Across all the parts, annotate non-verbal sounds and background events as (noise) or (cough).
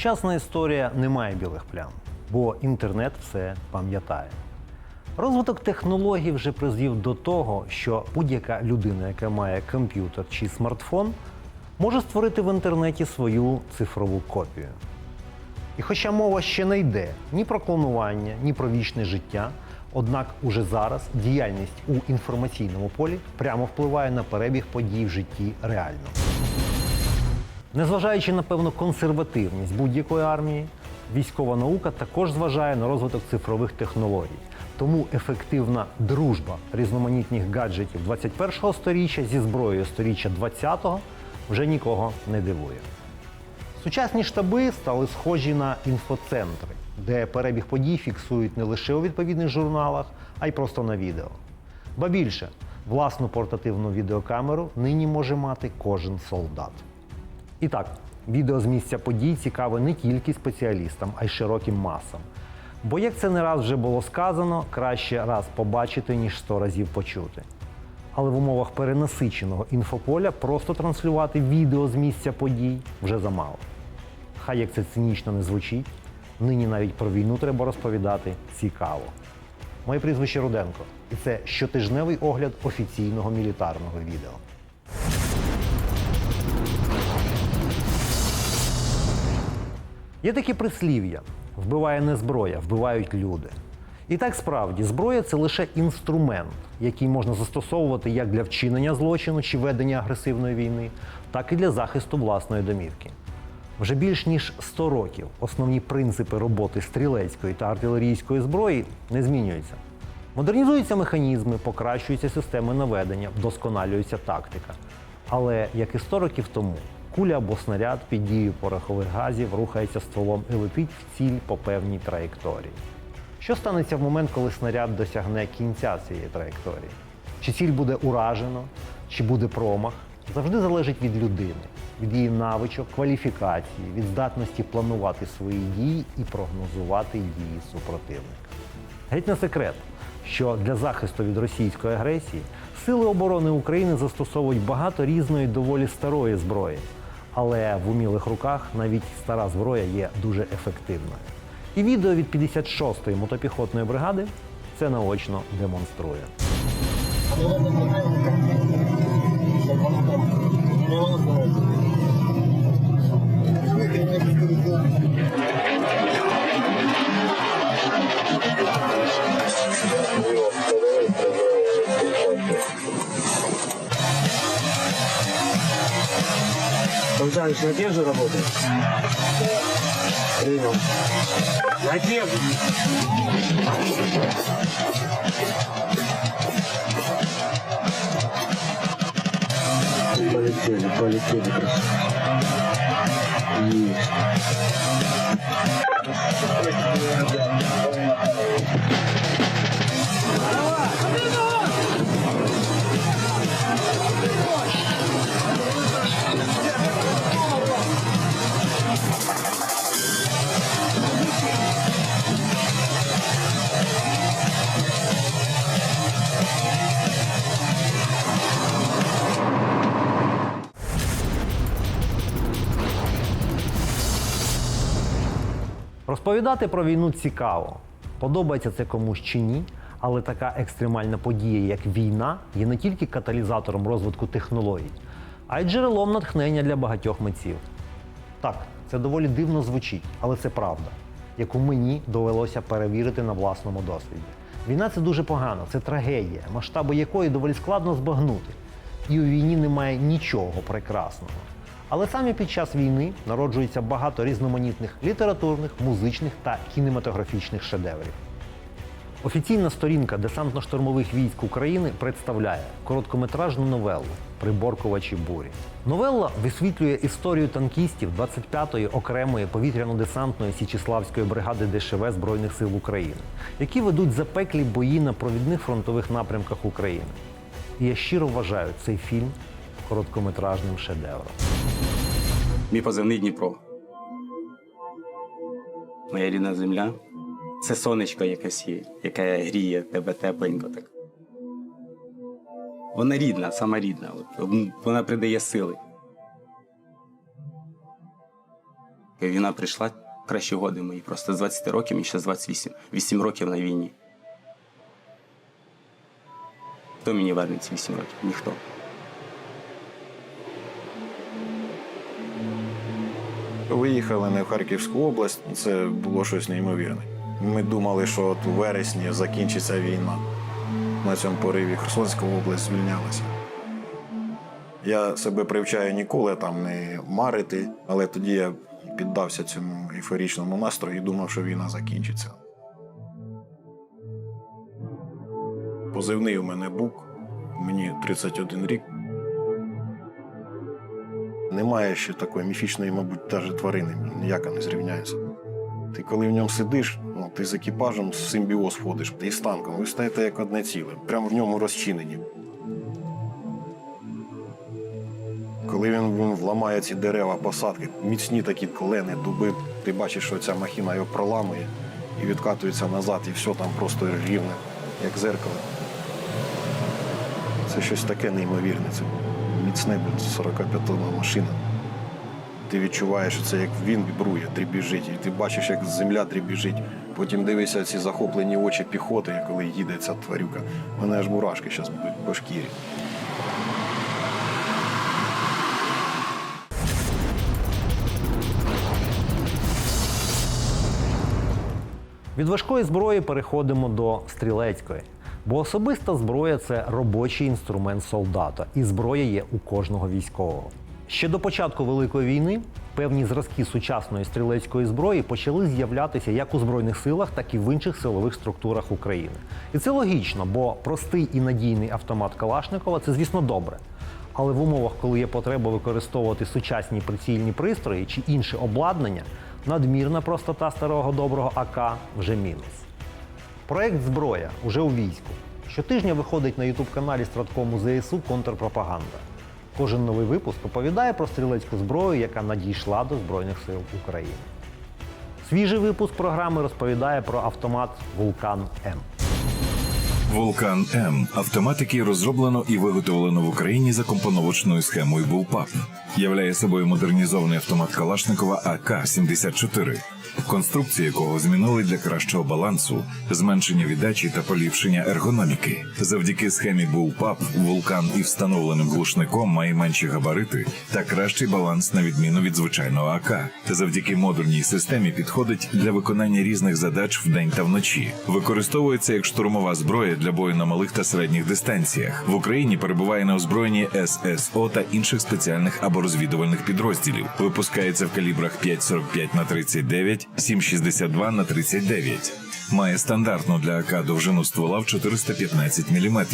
Сучасна історія не має білих плям, бо інтернет все пам'ятає. Розвиток технологій вже призвів до того, що будь-яка людина, яка має комп'ютер чи смартфон, може створити в інтернеті свою цифрову копію. І хоча мова ще не йде ні про клонування, ні про вічне життя, однак уже зараз діяльність у інформаційному полі прямо впливає на перебіг подій в житті реально. Незважаючи на певну консервативність будь-якої армії, військова наука також зважає на розвиток цифрових технологій. Тому ефективна дружба різноманітних гаджетів 21-го сторіччя зі зброєю сторіччя 20-го вже нікого не дивує. Сучасні штаби стали схожі на інфоцентри, де перебіг подій фіксують не лише у відповідних журналах, а й просто на відео. Ба більше, власну портативну відеокамеру нині може мати кожен солдат. І так, відео з місця подій цікаве не тільки спеціалістам, а й широким масам. Бо, як це не раз вже було сказано, краще раз побачити, ніж сто разів почути. Але в умовах перенасиченого інфополя просто транслювати відео з місця подій вже замало. Хай як це цинічно не звучить, нині навіть про війну треба розповідати цікаво. Моє прізвище Руденко, і це щотижневий огляд офіційного мілітарного відео. Є таке прислів'я: вбиває не зброя, вбивають люди. І так справді зброя це лише інструмент, який можна застосовувати як для вчинення злочину чи ведення агресивної війни, так і для захисту власної домівки. Вже більш ніж 100 років основні принципи роботи стрілецької та артилерійської зброї не змінюються. Модернізуються механізми, покращуються системи наведення, вдосконалюється тактика. Але як і 100 років тому, куля або снаряд під дією порохових газів рухається стволом і летить в ціль по певній траєкторії. Що станеться в момент, коли снаряд досягне кінця цієї траєкторії? Чи ціль буде уражено, чи буде промах, завжди залежить від людини, від її навичок, кваліфікації, від здатності планувати свої дії і прогнозувати дії супротивника. Геть не секрет, що для захисту від російської агресії Сили оборони України застосовують багато різної доволі старої зброї, але в умілих руках навіть стара зброя є дуже ефективна. І відео від 56-ї мотопіхотної бригади це наочно демонструє. Богданыч, на тех же работает? Принял. На тех же. Полетели, полетели. Есть. Розповідати про війну цікаво. Подобається це комусь чи ні, але така екстремальна подія, як війна, є не тільки каталізатором розвитку технологій, а й джерелом натхнення для багатьох митців. Так, це доволі дивно звучить, але це правда, яку мені довелося перевірити на власному досвіді. Війна це дуже погано, це трагедія, масштаби якої доволі складно збагнути. І у війні немає нічого прекрасного. Але саме під час війни народжується багато різноманітних літературних, музичних та кінематографічних шедеврів. Офіційна сторінка десантно-штурмових військ України представляє короткометражну новелу Приборкувачі бурі. Новелла висвітлює історію танкістів 25-ї окремої повітряно-десантної Січіславської бригади ДШВ Збройних сил України, які ведуть запеклі бої на провідних фронтових напрямках України. І я щиро вважаю цей фільм короткометражним шедевром. Мій позивний Дніпро. Моя рідна земля. Це сонечко якесь є, яке гріє тебе тепленько так. Вона рідна, сама рідна. От, Вона придає сили. Війна прийшла, кращі годи мої. Просто з 20 років, мені ще з 28. 8 років на війні. Хто мені вернеться 8 років? Ніхто. Виїхали не в Харківську область, це було щось неймовірне. Ми думали, що от у вересні закінчиться війна. На цьому пориві Херсонська область звільнялася. Я себе привчаю ніколи там не марити, але тоді я піддався цьому ейфорічному настрою і думав, що війна закінчиться. Позивний у мене бук, мені 31 рік. Немає ще такої міфічної, мабуть, навіть тварини, ніяка не зрівняється. Ти коли в ньому сидиш, ну, ти з екіпажем в симбіоз входиш, ти з танком, ви стаєте як одне ціле, прямо в ньому розчинені. Коли він, він вламає ці дерева, посадки, міцні такі клени, дуби, ти бачиш, що ця махіна його проламує і відкатується назад, і все там просто рівне, як зеркало. Це щось таке неймовірне. Це міцне 45-тонна машина. Ти відчуваєш, що це як він вібрує, дрібіжить, і ти бачиш, як земля дрібіжить. Потім дивишся ці захоплені очі піхоти, коли їде ця тварюка. У мене аж мурашки зараз будуть по шкірі. Від важкої зброї переходимо до стрілецької. Бо особиста зброя це робочий інструмент солдата, і зброя є у кожного військового. Ще до початку Великої війни певні зразки сучасної стрілецької зброї почали з'являтися як у Збройних силах, так і в інших силових структурах України. І це логічно, бо простий і надійний автомат Калашникова це, звісно, добре. Але в умовах, коли є потреба використовувати сучасні прицільні пристрої чи інше обладнання, надмірна простота старого доброго АК вже мінус. Проект Зброя уже у війську. Щотижня виходить на ютуб-каналі Страткому ЗСУ Контрпропаганда. Кожен новий випуск оповідає про стрілецьку зброю, яка надійшла до Збройних сил України. Свіжий випуск програми розповідає про автомат Вулкан М. Вулкан М автомат, який розроблено і виготовлено в Україні за компоновочною схемою Bullpup. Являє собою модернізований автомат Калашникова АК-74, конструкцію якого змінили для кращого балансу, зменшення віддачі та поліпшення ергономіки. Завдяки схемі Bullpup вулкан і встановленим глушником має менші габарити та кращий баланс на відміну від звичайного АК. Завдяки модульній системі підходить для виконання різних задач вдень та вночі. Використовується як штурмова зброя для бою на малих та середніх дистанціях. В Україні перебуває на озброєнні ССО та інших спеціальних або розвідувальних підрозділів. Випускається в калібрах 5,45 на 39, 7,62 на 39. Має стандартну для АК довжину ствола в 415 мм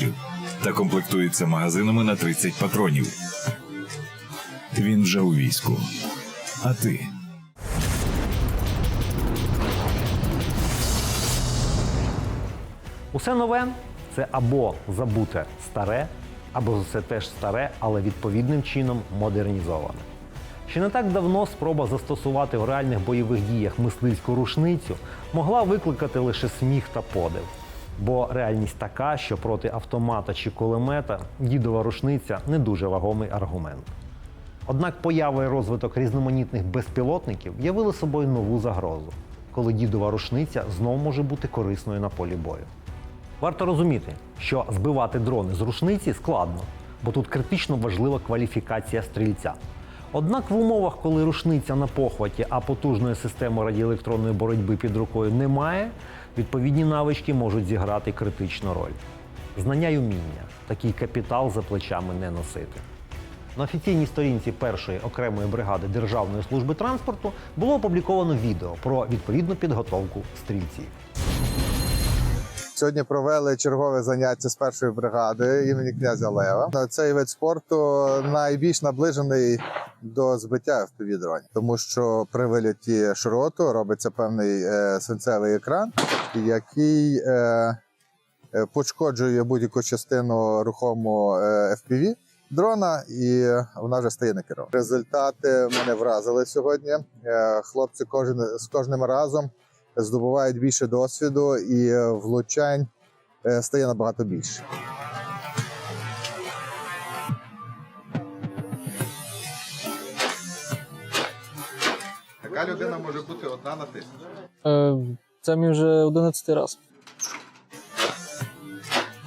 та комплектується магазинами на 30 патронів. Він вже у війську. А ти? Усе нове це або забуте старе, або це теж старе, але відповідним чином модернізоване. Ще не так давно спроба застосувати в реальних бойових діях мисливську рушницю могла викликати лише сміх та подив. Бо реальність така, що проти автомата чи кулемета дідова рушниця не дуже вагомий аргумент. Однак поява і розвиток різноманітних безпілотників явили собою нову загрозу, коли дідова рушниця знов може бути корисною на полі бою. Варто розуміти, що збивати дрони з рушниці складно, бо тут критично важлива кваліфікація стрільця. Однак в умовах, коли рушниця на похваті, а потужної системи радіоелектронної боротьби під рукою немає, відповідні навички можуть зіграти критичну роль. Знання й уміння такий капітал за плечами не носити. На офіційній сторінці першої окремої бригади Державної служби транспорту було опубліковано відео про відповідну підготовку стрільців. Сьогодні провели чергове заняття з першої бригади імені князя Лева. Цей вид спорту найбільш наближений до збиття в тому що при виліті шроту робиться певний е, свинцевий екран, який е, е, пошкоджує будь-яку частину рухому FPV дрона, і вона вже стає некерована. Результати мене вразили сьогодні. Хлопці кожен з кожним разом здобувають більше досвіду і е, влучань е, стає набагато більше. Така людина може бути одна на тисячу. Е, Це мій вже 11 раз.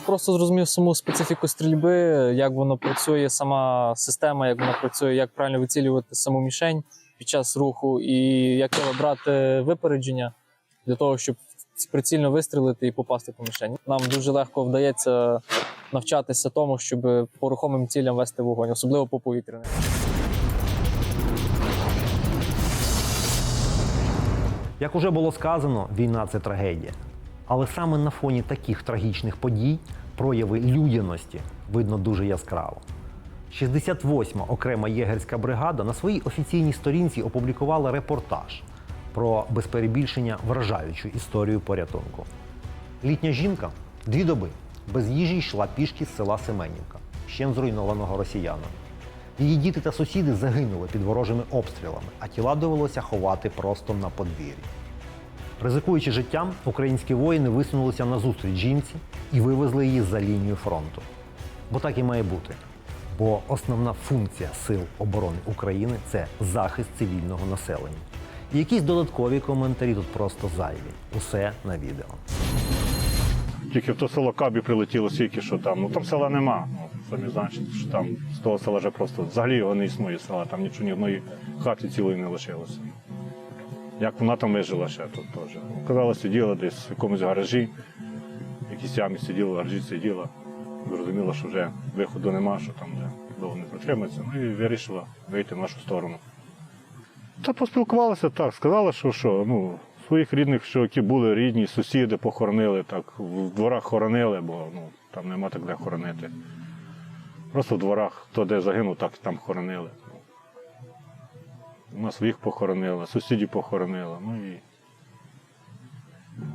Просто зрозумів саму специфіку стрільби, як воно працює, сама система, як вона працює, як правильно вицілювати саму мішень під час руху, і як треба брати випередження для того, щоб прицільно вистрілити і попасти по мішені. Нам дуже легко вдається навчатися тому, щоб по рухомим цілям вести вогонь, особливо по повітряним. Як уже було сказано, війна це трагедія. Але саме на фоні таких трагічних подій прояви людяності видно дуже яскраво. 68-ма окрема єгерська бригада на своїй офіційній сторінці опублікувала репортаж про без перебільшення вражаючу історію порятунку. Літня жінка дві доби без їжі йшла пішки з села Семенівка, ще зруйнованого росіянами. Її діти та сусіди загинули під ворожими обстрілами, а тіла довелося ховати просто на подвір'ї. Ризикуючи життям, українські воїни висунулися на зустріч жінці і вивезли її за лінію фронту. Бо так і має бути. Бо основна функція Сил оборони України це захист цивільного населення. Якісь додаткові коментарі тут просто зайві. Усе на відео. Тільки в то село Кабі прилетіло стільки, що там, ну там села нема. Ну, самі знаєте, що там з того села вже просто взагалі його не існує села, там нічого ні одної хати цілої не лишилося. Як вона там вижила ще тут теж. Казала, сиділа десь в якомусь гаражі, в якійсь ямі сиділа, в гаражі сиділа. Зрозуміла, що вже виходу нема, що там вже довго не протримається. Ну і вирішила вийти в нашу сторону. Та поспілкувалися так, сказали, що що, ну, своїх рідних, що які були рідні, сусіди похоронили, так, в дворах хоронили, бо ну, там нема так де хоронити. Просто в дворах, хто де загинув, так там хоронили. У нас своїх похоронили, сусідів похоронили. Ну і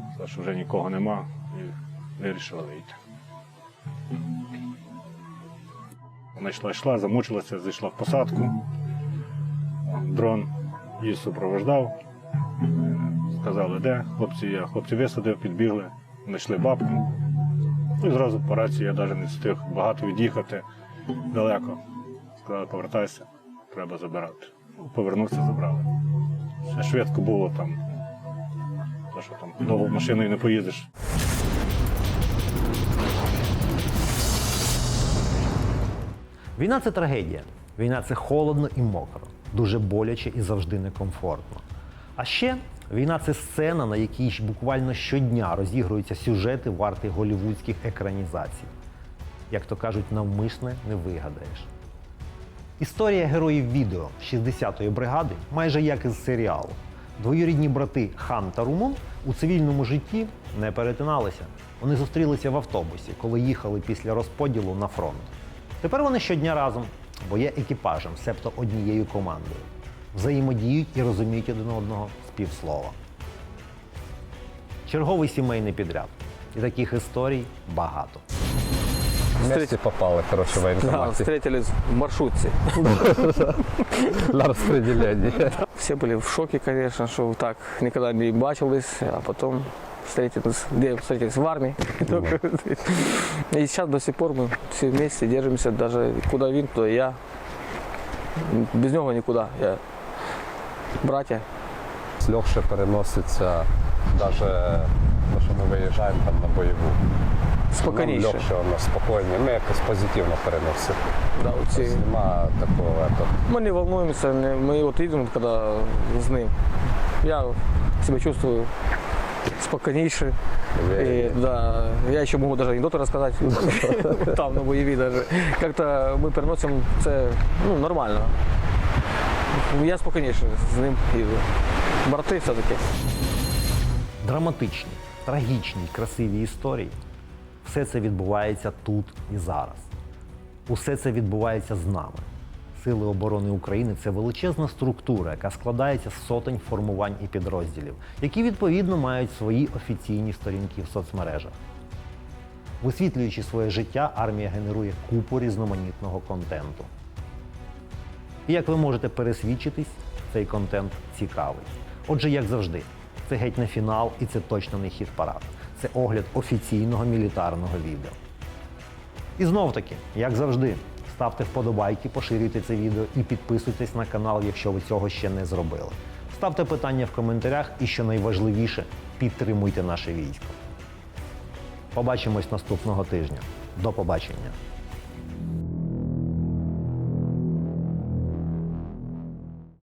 сказали, що вже нікого нема, і вирішили вийти. Вона йшла, йшла, замучилася, зайшла в посадку. Дрон її супровождав. Сказали, де хлопці є. Хлопці висадив, підбігли, знайшли бабку. Ну і зразу по рації я навіть не встиг багато від'їхати далеко. Сказали, повертайся, треба забирати. Ну, Повернувся, забрали. Ще швидко було там. То, що там довго машиною не поїдеш. Війна це трагедія. Війна це холодно і мокро, дуже боляче і завжди некомфортно. А ще війна це сцена, на якій буквально щодня розігруються сюжети варти голівудських екранізацій. Як то кажуть, навмисне не вигадаєш. Історія героїв відео 60-ї бригади майже як із серіалу. Двоюрідні брати Хан та Румун у цивільному житті не перетиналися. Вони зустрілися в автобусі, коли їхали після розподілу на фронт. Тепер вони щодня разом, бо є екіпажем, себто однією командою. Взаємодіють і розуміють один одного з півслова. Черговий сімейний підряд. І таких історій багато. Вместе попали, короче, в Да, военкомате встретились (laughs) в маршрутке. на распределении. Все были в шоке, конечно, что так никогда не бачились, а потом встретились, где встретились в армии. (laughs) И сейчас до сих пор мы все вместе держимся, даже куда він, туда и я. Без нього нікуди. Я братья. Легше переноситься даже то, що ми виїжджаємо там на бойову. Спокійніше. Нам легше, воно спокійніше. Ми якось позитивно переносимо. Да, оці. Тобто Нема такого. ето, Ми не волнуємося, ми от їдемо, коли з ним. Я себе чувствую спокійніше. И, да, я еще могу даже анекдоты рассказать (laughs) там на боеві даже. Как-то ми переносимо це ну, нормально. Я спокійніше з ним їду. Брати все-таки. Драматичні, трагічні, красиві історії. Все це відбувається тут і зараз. Усе це відбувається з нами. Сили оборони України це величезна структура, яка складається з сотень формувань і підрозділів, які відповідно мають свої офіційні сторінки в соцмережах. Висвітлюючи своє життя, армія генерує купу різноманітного контенту. І як ви можете пересвідчитись, цей контент цікавий. Отже, як завжди, це геть не фінал і це точно не хіт парад. Це огляд офіційного мілітарного відео. І знов таки, як завжди, ставте вподобайки, поширюйте це відео і підписуйтесь на канал, якщо ви цього ще не зробили. ставте питання в коментарях і, що найважливіше, підтримуйте наше військо. Побачимось наступного тижня. До побачення.